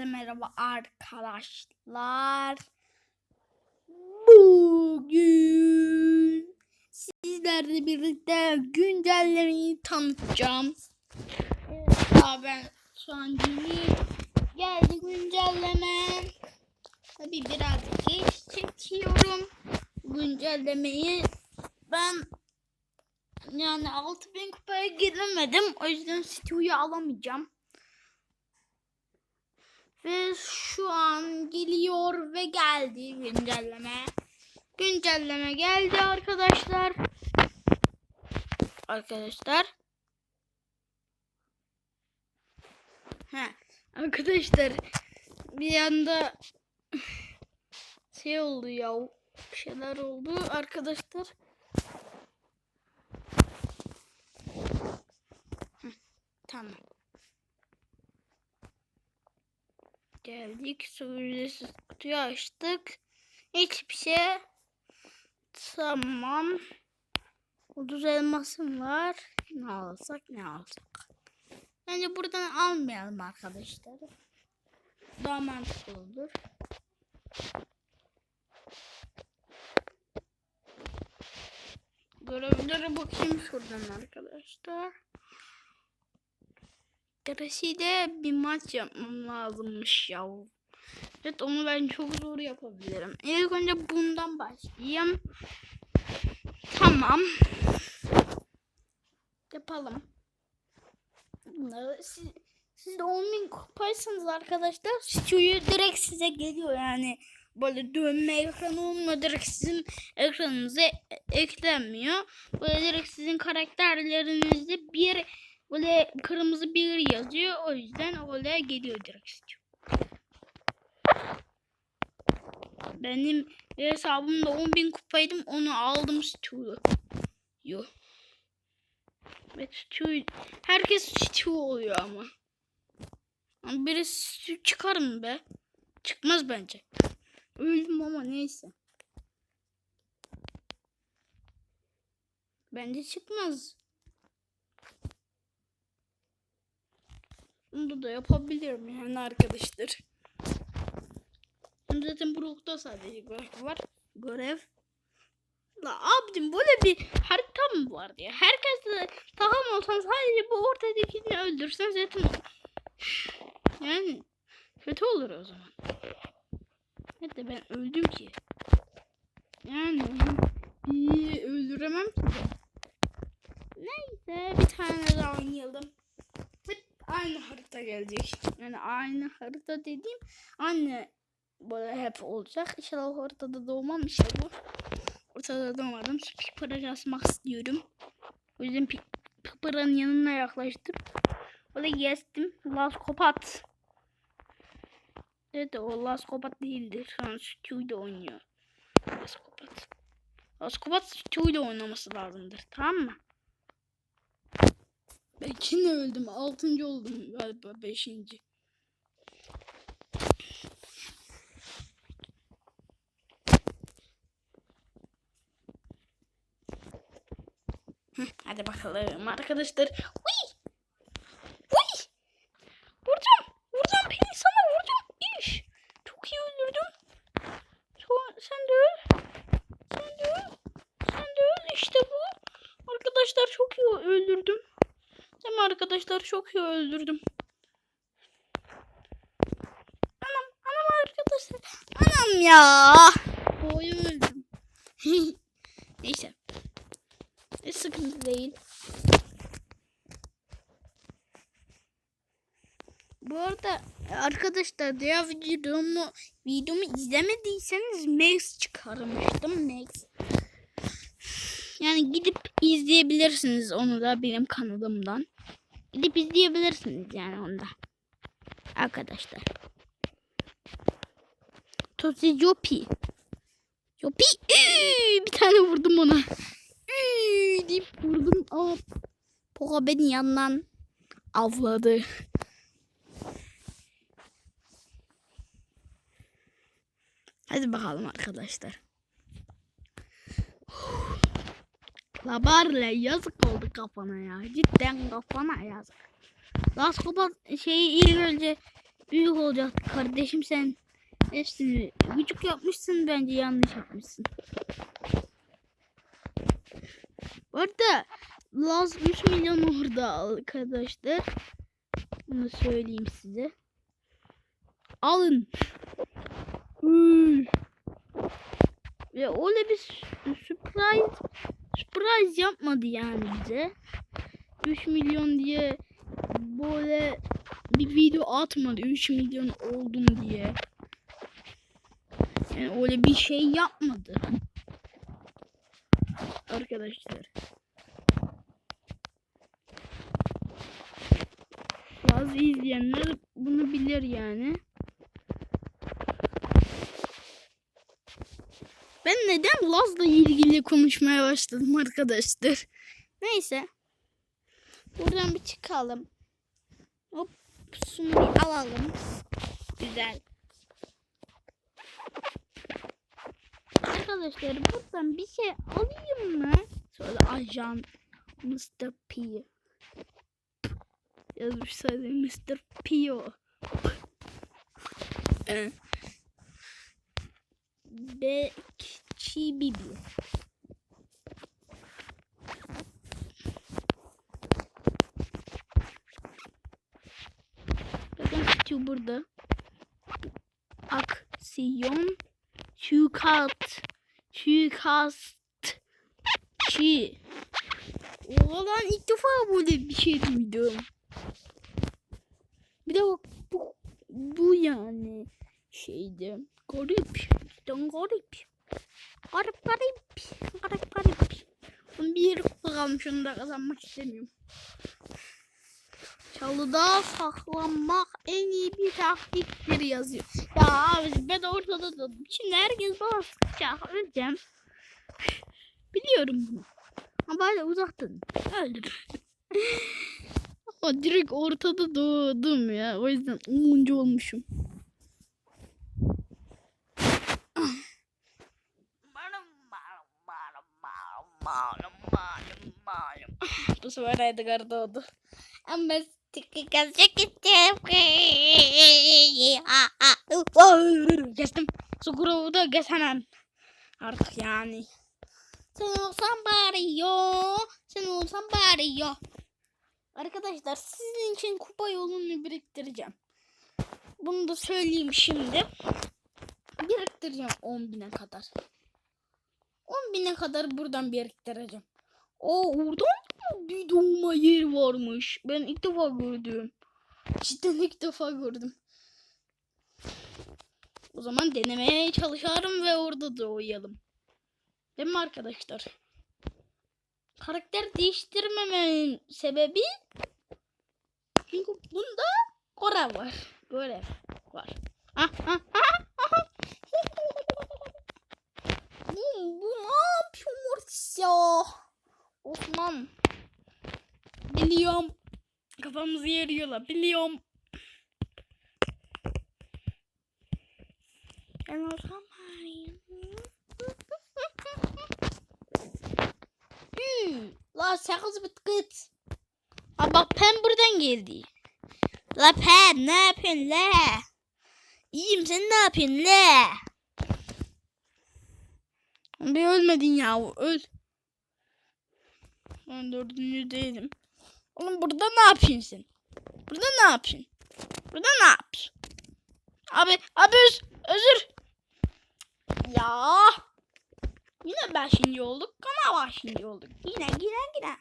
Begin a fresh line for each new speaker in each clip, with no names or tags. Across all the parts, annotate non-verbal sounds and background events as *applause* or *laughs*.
Hepinize merhaba arkadaşlar. Bugün sizlerle birlikte güncellemeyi tanıtacağım. Daha ben şu an yeni geldi güncelleme. Tabi biraz geç çekiyorum güncellemeyi. Ben yani 6000 kupaya giremedim. O yüzden Steve'yi alamayacağım. Ve şu an geliyor ve geldi güncelleme. Güncelleme geldi arkadaşlar. Arkadaşlar. Ha, arkadaşlar bir anda şey oldu ya. Bir şeyler oldu arkadaşlar. Tamam. Geldik. Sürücüsüz kutuyu açtık. Hiçbir şey. Tamam. 30 elmasım var. Ne alsak ne alsak. Bence buradan almayalım arkadaşlar. Daha mantıklı olur. Görevlere bakayım şuradan arkadaşlar. Garasi'de bir maç yapmam lazımmış ya. Evet onu ben çok zor yapabilirim. İlk önce bundan başlayayım. Tamam. Yapalım. Siz, siz de 10.000 kupaysanız arkadaşlar Stüdyo direkt size geliyor yani. Böyle dönme ekranı olmuyor. Direkt sizin ekranınıza e- eklenmiyor. Böyle direkt sizin karakterlerinizde bir böyle kırmızı bir yazıyor. O yüzden oraya geliyor direkt Stüdyo. Benim hesabımda 10.000 kupaydım. Onu aldım Stüdyo. Yo. Evet Stüdyo. Herkes Stüdyo oluyor ama. Ama biri Stüdyo çıkar mı be? Çıkmaz bence. Öldüm ama neyse. Bence çıkmaz. Bunu da yapabilirim yani arkadaşlar. Zaten Brook'ta sadece görev var. Görev. La abicim böyle bir harita mı var ya? Herkes de taham olsan sadece bu ortadakini öldürsen zaten yani kötü olur o zaman. De ben öldüm ki. Yani bir öldüremem ki. Neyse bir tane daha oynayalım. Aynı harita gelecek. Yani aynı harita dediğim aynı böyle hep olacak. İnşallah haritada doğmam inşallah. Ortada doğmadım. Pipara asmak istiyorum. O yüzden pi- Pipara'nın yanına yaklaştım. Öyle gezdim. Las Kopat. Evet o Las Kopat değildir. Şu an Stu'yla oynuyor. Las Kopat. Las Kopat Stu'yla oynaması lazımdır. Tamam mı? Ben yine öldüm. Altıncı oldum galiba. Beşinci. Hadi bakalım arkadaşlar. Uy! Uy! Vuracağım. Vuracağım beni sana vuracağım. İş. Çok iyi öldürdüm. Sen de öl. Sen de öl. Sen de öl. İşte bu. Arkadaşlar çok iyi öldürdüm. Değil mi arkadaşlar çok iyi öldürdüm. Anam anam arkadaşlar. Anam ya. Boyu öldüm. *laughs* Neyse. Hiç sıkıntı değil. Bu arada arkadaşlar diğer videomu videomu izlemediyseniz Max çıkarmıştım Max. Yani gidip izleyebilirsiniz onu da benim kanalımdan. Gidip izleyebilirsiniz yani onda. Arkadaşlar. Tosi. Jopi. Üü, bir tane vurdum ona. Üü, deyip vurdum ama Poco beni yandan avladı. Hadi bakalım arkadaşlar. Labarla yazık oldu kafana ya. Cidden kafana yazık. Laskopa şeyi ilk önce büyük olacaktı kardeşim sen. Hepsini küçük yapmışsın bence yanlış yapmışsın. Bu arada Laz 3 milyon orada arkadaşlar. Bunu söyleyeyim size. Alın. Ve öyle bir sü- surprise yapmadı yani bize. 3 milyon diye böyle bir video atmadı 3 milyon oldum diye. Yani öyle bir şey yapmadı. Arkadaşlar. Bazı izleyenler bunu bilir yani. Ben neden Laz'la ilgili konuşmaya başladım arkadaşlar. Neyse. Buradan bir çıkalım. Hop şunu bir alalım. Güzel. Arkadaşlar buradan bir şey alayım mı? Şöyle ajan Mr. P. Yazmış sadece Mr. P o. Ee, Bekçi Bibi. Bakın şu burada. Aksiyon. Suikast. Suikast. Çi. Oğlan ilk defa böyle bir şey duydum. Bir de bak bu, bu yani şeydi. Garip. Cidden garip. Garip garip. Garip garip. Bir bakalım şunu da kazanmak istemiyorum. Çalıda saklanmak en iyi bir taktiktir yazıyor. Ya abi ben ortada durdum. Şimdi herkes bana sıkacak. Öleceğim. Biliyorum bunu. Ama böyle uzaktan. Öldüm. Ama direkt ortada doğdum ya. O yüzden 10. olmuşum. Bu sefer Edgar doğdu. Ama Geçtim. Sukuru'yu da geçemem. Artık yani. Sen olsan bari yo. Sen olsan bari yo. Arkadaşlar sizin için kupa yolunu biriktireceğim. Bunu da söyleyeyim şimdi. Biriktireceğim 10 bine kadar. 10 bine kadar buradan biriktireceğim. O oradan mı bir doğma yeri varmış. Ben ilk defa gördüm. Cidden ilk defa gördüm. O zaman denemeye çalışalım ve orada doğayalım. Değil mi arkadaşlar? Karakter değiştirmemenin sebebi çünkü bunda görev var. Görev var. Ah, ah, ah, ah. bu, bu ne yapıyor Mortis ya? Osman. Biliyorum. Kafamızı yarıyorlar. Biliyorum. Ben olsam hayır. *laughs* Hmm. La sakız bit git. Ha bak Pen buradan geldi. La Pen ne yapıyorsun la? İyiyim sen ne yapıyorsun la? Bir ölmedin ya öl. Ben dördüncü değilim. Oğlum burada ne yapıyorsun sen? Burada ne yapıyorsun? Burada ne yapıyorsun? Abi, abi öz- özür. Ya. Yine beşinci olduk. Kana beşinci olduk. Yine yine yine.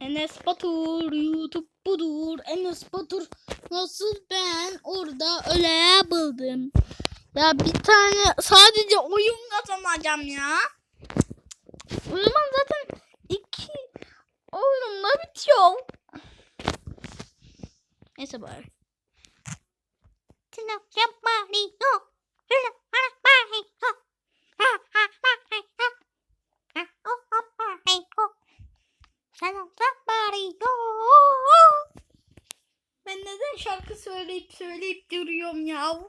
Enes Batur YouTube budur. Enes Batur nasıl ben orada öyle buldum. Ya bir tane sadece oyun kazanacağım ya. O zaman zaten iki oyunla bitiyor. Neyse bari. Ben neden şarkı söyleyip söyleyip duruyorum ya.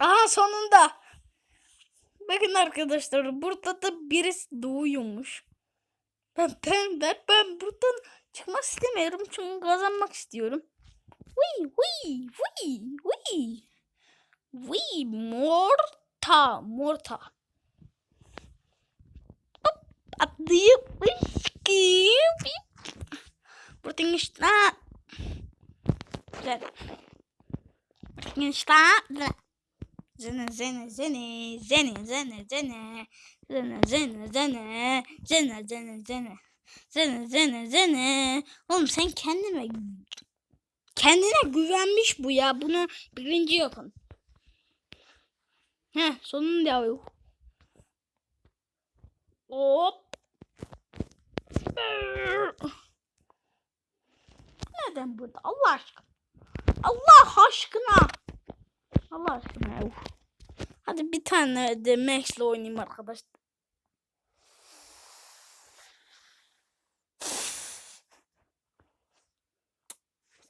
Aha sonunda. Bakın arkadaşlar burada da birisi doğuyormuş. Ben ben ben, ben buradan çıkmak istemiyorum çünkü kazanmak istiyorum. Wee wee wee wee. Wee morta morta. Hop atlayıp Buradan işte. Güzel. Buradan işte. Zene zene zene zene zene zene. Zene zene zene zene zene zene. Zene zene zene. Oğlum sen kendine kendine güvenmiş bu ya. Bunu birinci yapın. Heh sonunda yok hop neden burada Allah aşkına Allah aşkına Allah aşkına ya. Hadi bir tane de Max'le oynayayım arkadaşlar.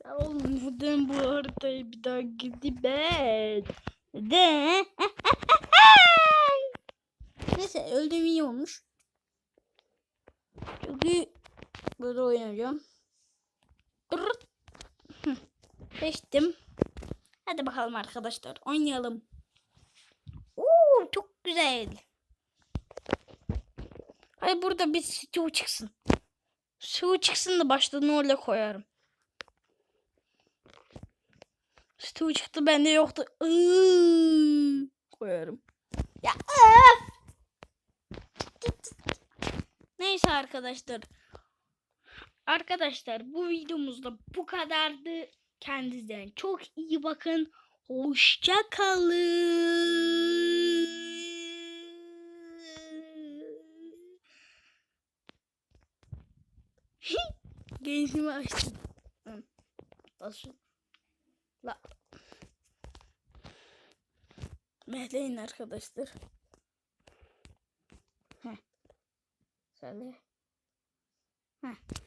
Buradan bu haritayı bir daha gidip. De. *laughs* Neyse öldüğüm iyi olmuş. Çünkü böyle oynayacağım. Seçtim. Hadi bakalım arkadaşlar oynayalım. Oo çok güzel. Hayır burada bir Stu çıksın. Stu çıksın da başlığını oraya koyarım. Stu çıktı bende yoktu. Iıı, koyarım. Ya öf! Neyse arkadaşlar. Arkadaşlar bu videomuzda bu kadardı. Kendinize çok iyi bakın. Hoşça kalın. *laughs* Gençliğimi açtım. Nasıl? La. Bekleyin arkadaşlar. Heh. Şöyle. Heh.